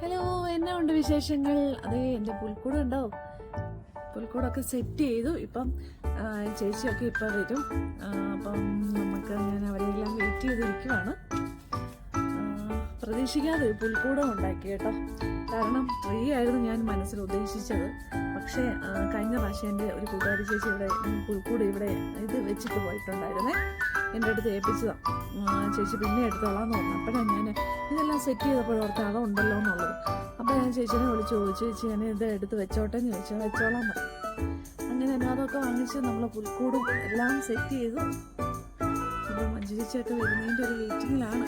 Hello എന്നാ ഉണ്ട് വിശേഷങ്ങൾ? അതെ എന്റെ പുൽക്കൂട് ഉണ്ടോ പുൽക്കൂടൊക്കെ സെറ്റ് ചെയ്തു. ഇപ്പം ചേച്ചിയൊക്കെ ഇപ്പം വരും. അപ്പം നമുക്ക് ഞാൻ അവരെല്ലാം വെയിറ്റ് ചെയ്തിരിക്കുവാണ്. പ്രതീക്ഷിക്കാതെ ഒരു പുൽക്കൂടം ഉണ്ടാക്കി കേട്ടോ. കാരണം ട്രീ ആയിരുന്നു ഞാൻ മനസ്സിൽ ഉദ്ദേശിച്ചത്. പക്ഷേ കഴിഞ്ഞ പ്രാവശ്യം എന്റെ ഒരു കൂട്ടുകാരി ചേച്ചി ഇവിടെ പുൽക്കൂട് ഇവിടെ ഇത് വെച്ചിട്ട് പോയിട്ടുണ്ടായിരുന്നേ. എന്റെ അടുത്ത് ഏൽപ്പിച്ചതാണ് ചേച്ചി പിന്നെ എടുത്തോളാന്ന് തോന്നുന്നു അപ്പോഴാണ് ഞാൻ ഇതെല്ലാം സെറ്റ് ചെയ്തപ്പോൾ ഓർത്ത് അതോ ഉണ്ടല്ലോ എന്നുള്ളത്. അപ്പോൾ ഞാൻ ചേച്ചിനെ വിളിച്ച് ചോദിച്ചു ചേച്ചി ഞാൻ ഇത് എടുത്ത് വെച്ചോട്ടെ? എന്ന് ചോദിച്ചാൽ വെച്ചോളാം പറഞ്ഞു. അങ്ങനെ അതൊക്കെ വാങ്ങിച്ച് നമ്മൾ പുൽക്കൂടും എല്ലാം സെറ്റ് ചെയ്തു. അപ്പോൾ മഞ്ജു ചേച്ചിയൊക്കെ വരുന്നതിന്റെ ഒരു വെയിറ്റിങ്ങിലാണ്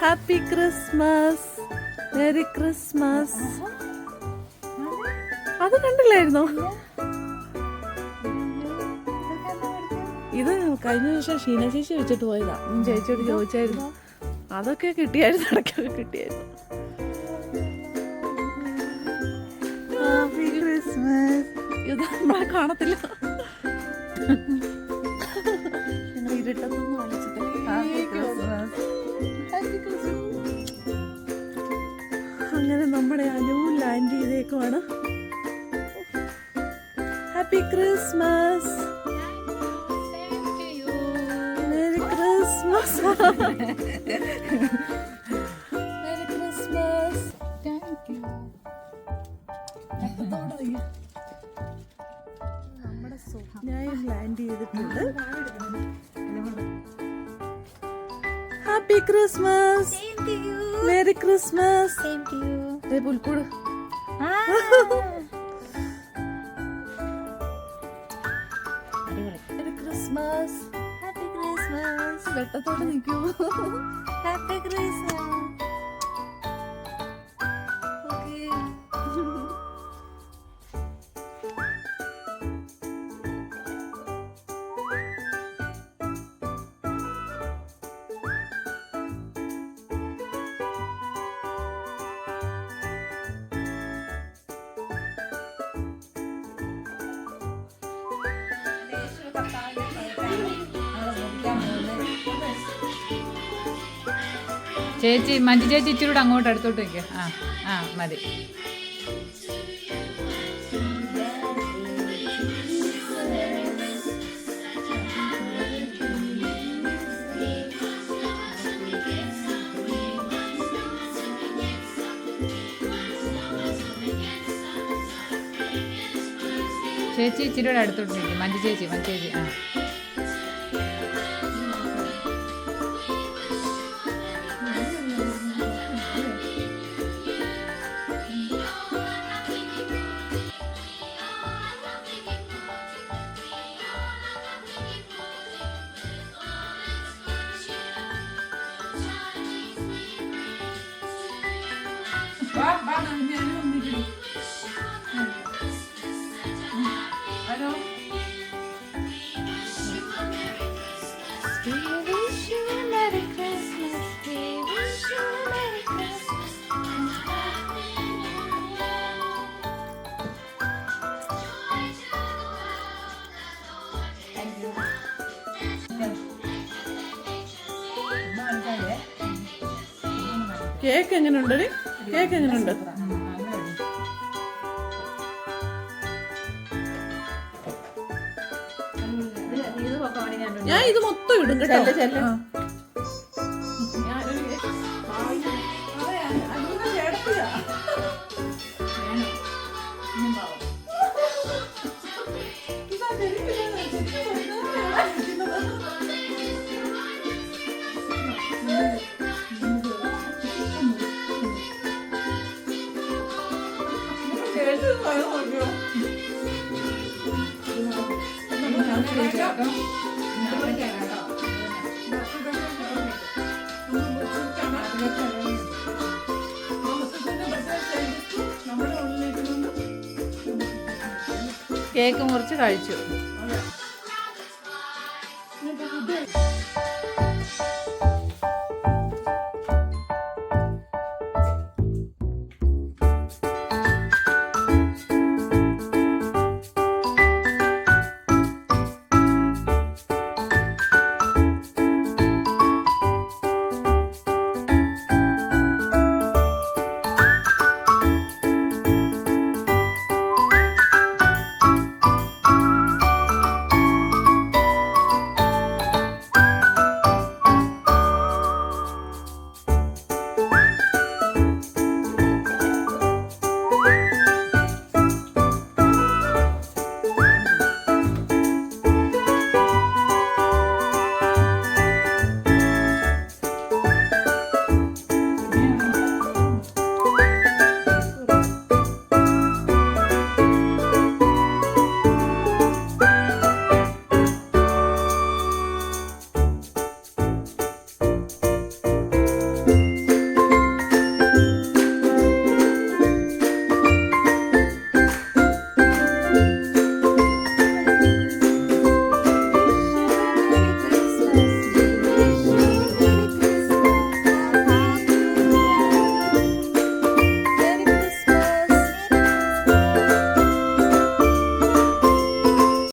ഹാപ്പി ക്രിസ്മസ് മെരി ക്രിസ്മസ് അത് കണ്ടില്ലായിരുന്നോ? ഇത് കഴിഞ്ഞ ദിവസം ഷീന ചേച്ചി വെച്ചിട്ട് പോയതാ. ചേച്ചിയോട് ചോദിച്ചായിരുന്നു. അതൊക്കെ കിട്ടിയായിരുന്നു ഇടയ്ക്കൊക്കെ കിട്ടിയായിരുന്നു. ഹാപ്പി ക്രിസ്മസ് ഇത് നമ്മളെ കാണത്തില്ല. നമ്മുടെ Anu land ചെയ്തേക്കുവാണ്. Happy Christmas merry Christmas happy Christmas നമ്മുടെ സ്വപ്നായും ലാൻഡ് ചെയ്തിട്ടുണ്ട്. ഹാപ്പി ക്രിസ്മസ് താങ്ക് പുൽക്കൂട് ക്രിസ്മസ് ഹാപ്പി ക്രിസ്മസ് വെട്ടത്തോട്ട് നിൽക്കൂ ഹാപ്പി ക്രിസ്മസ് ചേച്ചി മഞ്ജു ചേച്ചി ഇച്ചിരി കൂടെ അങ്ങോട്ട് എടുത്തോട്ട് വയ്ക്കുക ആ ആ മതി. ചേച്ചി ഇച്ചിരി കൂടെ അടുത്തോട്ട് നിൽക്കും മഞ്ജു ചേച്ചി മഞ്ജു ചേച്ചി. ആ. കേക്ക് എങ്ങനെയുണ്ട് കേക്ക് എങ്ങനെയുണ്ട് ഞാൻ ഇത് മൊത്തം ഇടും കേട്ടോ. ആ. കേക്ക് മുറിച്ച് കഴിച്ചു.